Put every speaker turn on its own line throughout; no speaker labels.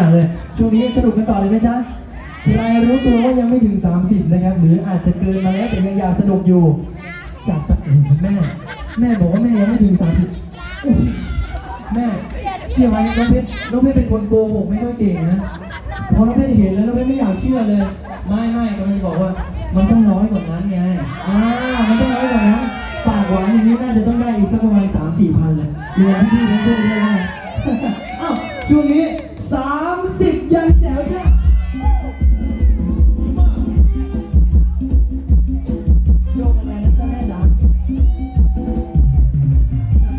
อย่างเลย ช่วงนี้สนุกกันต่อเลยไหมจ๊ะใครรู้ตัวว่ายังไม่ถึง 30 นะครับ หรืออาจจะเกินมาแล้วแต่ยังอยากสนุกอยู่จัดไปโอ้โหแม่ แม่บอกว่าแม่ยังไม่ถึง 30 แม่เชื่อไหมน้องเพชรน้องเพชรเป็นคนโกหกไม่ค่อยเก่งนะ พอน้องเพชรเห็นแล้วน้องเพชรไม่อยากเชื่อเลย ไม่ไม่กำลังจะบอกว่า มันต้องน้อยกว่านั้นไง อ่า มันต้องน้อยกว่านั้นปากหวานอย่างนี้น่าจะต้องได้อีกสักประมาณ3 4พันเลยรวมพี่ๆทั้งเส้นด้วยนะอ้าวช่วงนี้ 30ยังแจ๋วจ้ะโยกกันไปนะจ๊ะแม่จ๋าไป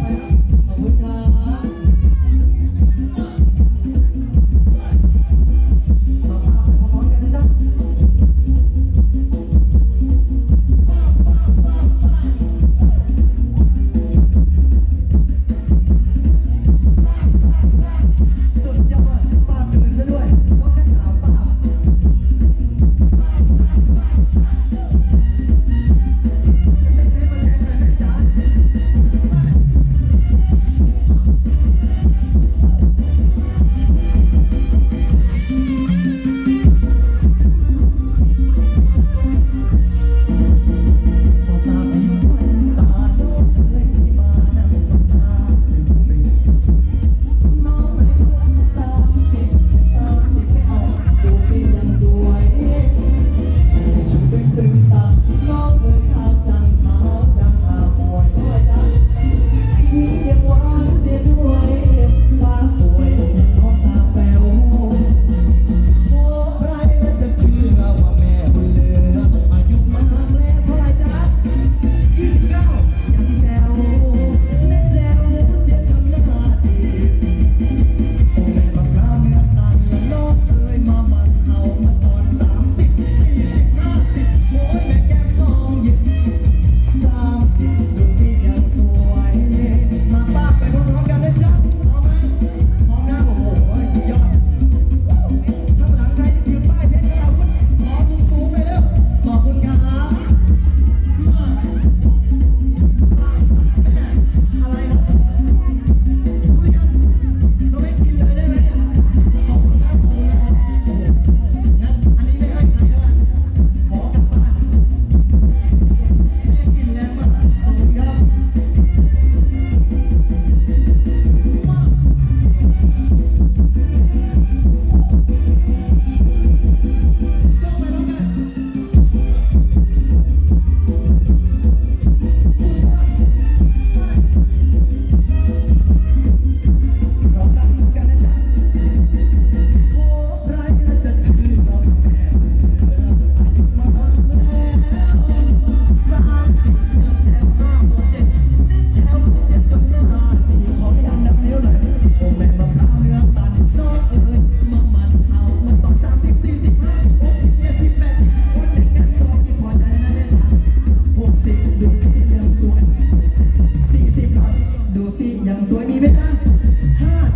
ครับขอบคุณครับต่อภาไปพร้อมๆกันนะจ๊ะ ไม่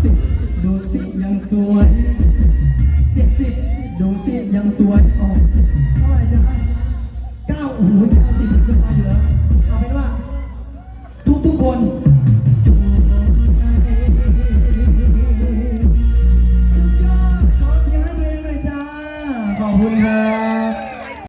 สิดูสิยังสวยเจ็ดสิบดูสิยังสวยออกเท่าไหร่จะให้เก้าโอ้โหเก้าสิบจะไปเหรอ